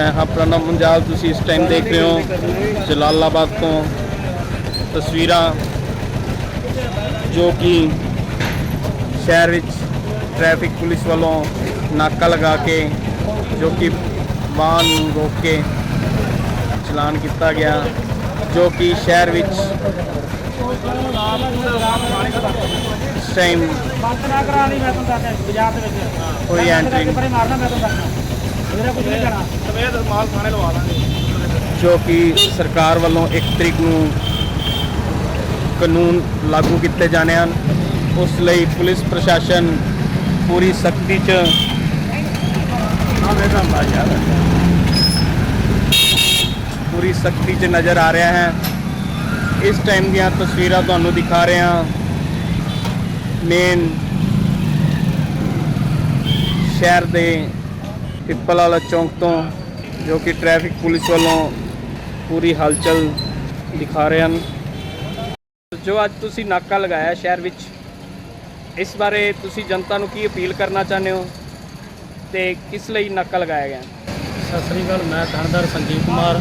ਮੈਂ ਹਾਂ ਪ੍ਰਣਵ ਮੁੰਜਾਲ ਤੁਸੀਂ ਇਸ ਟਾਈਮ ਦੇਖ ਰਹੇ ਹੋ ਜਲਾਲਾਬਾਦ ਤੋਂ ਤਸਵੀਰਾਂ ਜੋ ਕਿ ਸ਼ਹਿਰ ਵਿੱਚ ਟ੍ਰੈਫਿਕ ਪੁਲਿਸ ਵੱਲੋਂ ਨਾਕਾ ਲਗਾ ਕੇ ਜੋ ਕਿ ਵਾਹਨ ਨੂੰ ਰੋਕ ਕੇ ਚਲਾਨ ਕੀਤਾ ਗਿਆ ਜੋ ਕਿ ਸ਼ਹਿਰ ਵਿੱਚ ਟਾਈਮ ਬੰਦ ਨਾ ਕਰਾ ਲਈ ਮੈਂ ਤੁਹਾਨੂੰ ਦੱਸਿਆ ਬਾਜ਼ਾਰ ਦੇ ਵਿੱਚ। ਕੋਈ ਐਂਟਰੀ ਮਾਰਨਾ ਮੈਂ ਤੁਹਾਨੂੰ ਦੱਸਣਾ ਮੇਰਾ ਕੁਝ ਨਹੀਂ ਕਰਨਾ ਸਵੇਰ ਮਾਲ ਥਾਣੇ ਲਵਾ ਦਾਂਗੇ ਜੋ ਕਿ ਸਰਕਾਰ ਵੱਲੋਂ ਇੱਕ ਤਰੀਕ ਨੂੰ ਕਾਨੂੰਨ ਲਾਗੂ ਕੀਤੇ ਜਾਣੇ ਹਨ, ਉਸ ਲਈ ਪੁਲਿਸ ਪ੍ਰਸ਼ਾਸਨ ਪੂਰੀ ਸਖਤੀ 'ਚ ਪੂਰੀ ਸਖਤੀ 'ਚ ਨਜ਼ਰ ਆ ਰਿਹਾ ਹੈ। ਇਸ ਟਾਈਮ ਦੀਆਂ ਤਸਵੀਰਾਂ ਤੁਹਾਨੂੰ ਦਿਖਾ ਰਹੇ ਹਾਂ। ਮੇਨ ਸ਼ਹਿਰ ਦੇ ਪਿੱਪਲ ਵਾਲਾ ਚੌਂਕ ਤੋਂ, ਜੋ ਕਿ ਟ੍ਰੈਫਿਕ ਪੁਲਿਸ ਵੱਲੋਂ ਪੂਰੀ ਹਲਚਲ ਦਿਖਾ ਰਹੇ ਹਨ। ਜੋ ਅੱਜ ਤੁਸੀਂ ਨਾਕਾ ਲਗਾਇਆ ਸ਼ਹਿਰ ਵਿੱਚ, ਇਸ ਬਾਰੇ ਤੁਸੀਂ ਜਨਤਾ ਨੂੰ ਕੀ ਅਪੀਲ ਕਰਨਾ ਚਾਹੁੰਦੇ ਹੋ ਤੇ ਕਿਸ ਲਈ ਨਾਕਾ ਲਗਾਇਆ ਗਿਆ? ਸਤਿ ਸ੍ਰੀ ਅਕਾਲ, ਮੈਂ ਥਾਣੇਦਾਰ Sanjeev Kumar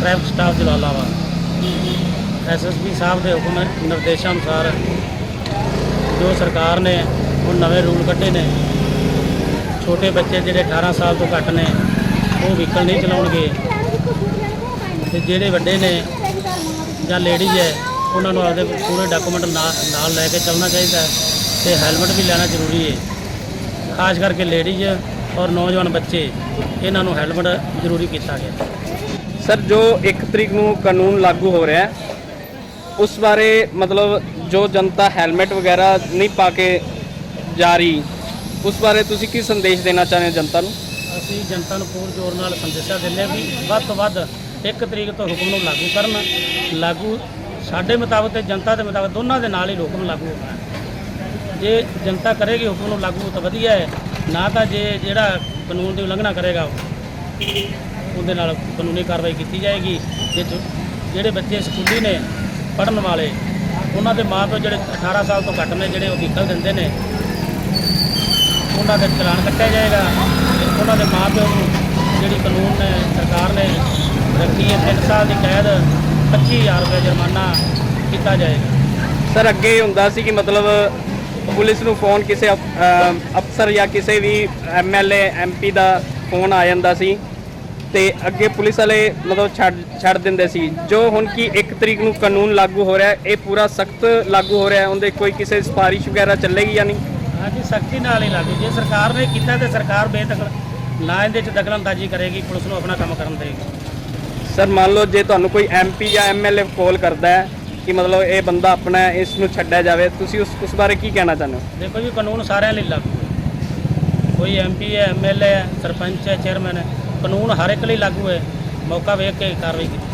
traffic staff Jalalabad. SSP ਸਾਹਿਬ ਦੇ ਹੁਕਮ ਨਿਰਦੇਸ਼ਾਂ ਅਨੁਸਾਰ ਜੋ ਸਰਕਾਰ ਨੇ ਉਹ ਨਵੇਂ ਰੂਲ ਕੱਢੇ ਨੇ ਛੋਟੇ ਬੱਚੇ ਜਿਹੜੇ 18 ਸਾਲ ਤੋਂ ਘੱਟ ਨੇ, ਉਹ ਵਹੀਕਲ ਨਹੀਂ ਚਲਾਉਣਗੇ। ਤੇ ਜਿਹੜੇ ਵੱਡੇ ਨੇ ਜਾਂ ਲੇਡੀਜ਼ ਹੈ, ਉਹਨਾਂ ਨੂੰ ਆਪਦੇ ਪੂਰੇ ਡਾਕੂਮੈਂਟ ਨਾਲ ਲੈ ਕੇ ਚੱਲਣਾ ਚਾਹੀਦਾ ਹੈ ਤੇ ਹੈਲਮਟ ਵੀ ਲੈਣਾ ਜ਼ਰੂਰੀ ਹੈ। ਖਾਸ ਕਰਕੇ ਲੇਡੀਜ਼ ਔਰ ਨੌਜਵਾਨ ਬੱਚੇ, ਇਹਨਾਂ ਨੂੰ ਹੈਲਮਟ ਜ਼ਰੂਰੀ ਕੀਤਾ ਗਿਆ। ਸਰ, ਜੋ 1 ਤਰੀਕ ਨੂੰ ਕਾਨੂੰਨ ਲਾਗੂ ਹੋ ਰਿਹਾ ਹੈ, ਉਸ ਬਾਰੇ ਮਤਲਬ ਜੋ ਜਨਤਾ ਹੈਲਮਟ ਵਗੈਰਾ ਨਹੀਂ ਪਾ ਕੇ ਜਾ ਰਹੀ ਉਸ ਬਾਰੇ ਤੁਸੀਂ ਕੀ ਸੰਦੇਸ਼ ਦੇਣਾ ਚਾਹੁੰਦੇ ਹੋ ਜਨਤਾ ਨੂੰ? ਅਸੀਂ ਜਨਤਾ ਨੂੰ ਪੂਰ ਜ਼ੋਰ ਨਾਲ ਸੰਦੇਸ਼ਾ ਦਿੰਦੇ ਹਾਂ ਵੀ ਵੱਧ ਤੋਂ ਵੱਧ 1 ਤਰੀਕ ਤੋਂ ਹੁਕਮ ਨੂੰ ਲਾਗੂ ਕਰਨ, ਲਾਗੂ ਸਾਡੇ ਮੁਤਾਬਕ ਤੇ ਜਨਤਾ ਦੇ ਮੁਤਾਬਕ ਦੋਨਾਂ ਦੇ ਨਾਲ ਹੀ ਹੁਕਮ ਲਾਗੂ ਹੋਣਾ। ਜੇ ਜਨਤਾ ਕਰੇਗੀ ਹੁਕਮ ਨੂੰ ਲਾਗੂ ਤਾਂ ਵਧੀਆ ਹੈ। ਨਾ ਤਾਂ ਜੇ ਜਿਹੜਾ ਕਾਨੂੰਨ ਦੀ ਉਲੰਘਣਾ ਕਰੇਗਾ, ਉਹਦੇ ਨਾਲ ਕਾਨੂੰਨੀ ਕਾਰਵਾਈ ਕੀਤੀ ਜਾਏਗੀ। ਜੇ ਜਿਹੜੇ ਬੱਚੇ ਸਕੂਲੀ ਨੇ ਪੜਨ ਵਾਲੇ, ਉਹਨਾਂ ਦੇ ਮਾਪੇ ਜਿਹੜੇ 18 ਸਾਲ ਤੋਂ ਘੱਟ ਨੇ, ਜਿਹੜੇ ਉਹ ਵਹੀਕਲ ਦਿੰਦੇ ਨੇ ਉਹਨਾਂ ਦੇ ਚਲਾਨ ਕੱਟਿਆ ਜਾਏਗਾ ਤੇ ਉਹਨਾਂ ਦੇ ਮਾਪਿਆਂ ਨੂੰ ਜਿਹੜੀ ਕਾਨੂੰਨ ਨੇ, ਸਰਕਾਰ ਨੇ ਰੱਖੀ ਹੈ 3 ਸਾਲ ਦੀ ਕੈਦ 25000 ਰੁਪਏ ਜੁਰਮਾਨਾ ਕੀਤਾ ਜਾਏਗਾ। ਸਰ, ਅੱਗੇ ਇਹ ਹੁੰਦਾ ਸੀ ਕਿ ਮਤਲਬ ਪੁਲਿਸ ਨੂੰ ਫੋਨ ਕਿਸੇ ਅਫਸਰ ਜਾਂ ਕਿਸੇ ਵੀ ਐਮਐਲਏ ਐਮਪੀ ਦਾ ਫੋਨ ਆ ਜਾਂਦਾ ਸੀ ਤੇ ਅੱਗੇ ਪੁਲਿਸ ਵਾਲੇ ਮਤਲਬ ਛੱਡ ਛੱਡ ਦਿੰਦੇ ਸੀ। ਜੋ ਹੁਣ ਕੀ 1 ਤਰੀਕ ਨੂੰ ਕਾਨੂੰਨ ਲਾਗੂ ਹੋ ਰਿਹਾ, ਇਹ ਪੂਰਾ ਸਖਤ ਲਾਗੂ ਹੋ ਰਿਹਾ, ਉਹਦੇ ਕੋਈ ਕਿਸੇ ਸਿਫਾਰਿਸ਼ ਵਗੈਰਾ ਚੱਲੇਗੀ ਜਾਂ ਨਹੀਂ? ਹਾਂਜੀ ਸਖਤੀ ਨਾਲ ਹੀ ਲਾਗੂ ਜੇ ਸਰਕਾਰ ਨੇ ਕੀਤਾ ਤੇ ਸਰਕਾਰ ਬੇਦਖਲ ਨਾ ਇਹਦੇ ਚ ਦਖਲਅੰਦਾਜ਼ੀ ਕਰੇਗੀ ਪੁਲਿਸ ਨੂੰ ਆਪਣਾ ਕੰਮ ਕਰਨ ਦੇਗੀ ਸਰ ਮੰਨ ਲਓ ਜੇ ਤੁਹਾਨੂੰ ਕੋਈ ਐਮਪੀ ਜਾਂ ਐਮਐਲਏ ਕਾਲ ਕਰਦਾ ਹੈ ਕਿ ਮਤਲਬ ਇਹ ਬੰਦਾ ਆਪਣਾ ਹੈ, ਇਸ ਨੂੰ ਛੱਡਿਆ ਜਾਵੇ ਤੁਸੀਂ ਉਸ ਉਸ ਬਾਰੇ ਕੀ ਕਹਿਣਾ ਚਾਹੁੰਦੇ ਹੋ? ਦੇਖੋ ਜੀ ਕਾਨੂੰਨ ਸਾਰਿਆਂ ਲਈ ਲਾਗੂ ਹੈ। ਕੋਈ ਐਮਪੀ ਹੈ ਐਮਐਲਏ ਹੈ ਸਰਪੰਚ ਹੈ ਚੇਅਰਮੈਨ ਹੈ ਕਾਨੂੰਨ ਹਰ ਇੱਕ ਲਈ ਲਾਗੂ ਹੈ। ਮੌਕਾ ਵੇਖ ਕੇ ਕਾਰਵਾਈ ਕੀਤੀ